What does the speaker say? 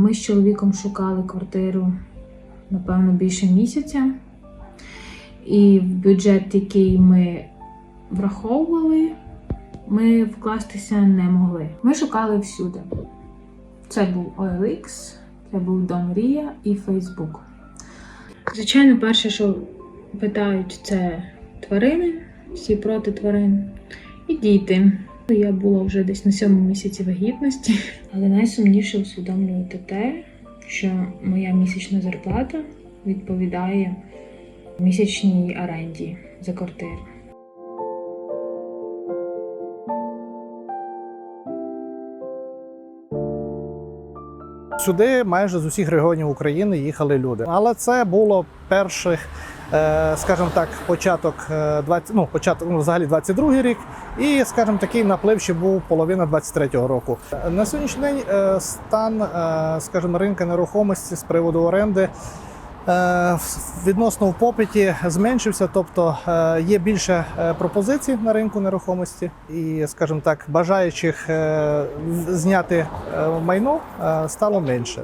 Ми з чоловіком шукали квартиру, напевно, більше місяця. І в бюджет, який ми враховували, ми вкластися не могли. Ми шукали всюди. Це був OLX, це був Дом Рія і Facebook. Звичайно, перше, що питають, це тварини, всі проти тварин, і діти. Я була вже десь на сьомому місяці вагітності, але найсумніше усвідомлювати те, що моя місячна зарплата відповідає місячній оренді за квартиру. Сюди майже з усіх регіонів України їхали люди. Але це було перших, скажімо так, початок е, 20, ну, початок ну, взагалі 22 рік, і, скажімо, такий наплив ще був половина 23-го року. На сьогоднішній день е, стан, е, скажімо, ринку нерухомості з приводу оренди. е, Відносно в попиті зменшився, тобто е, є більше е, пропозицій на ринку нерухомості, і, скажімо так, бажаючих е, зняти е, майно е, стало менше.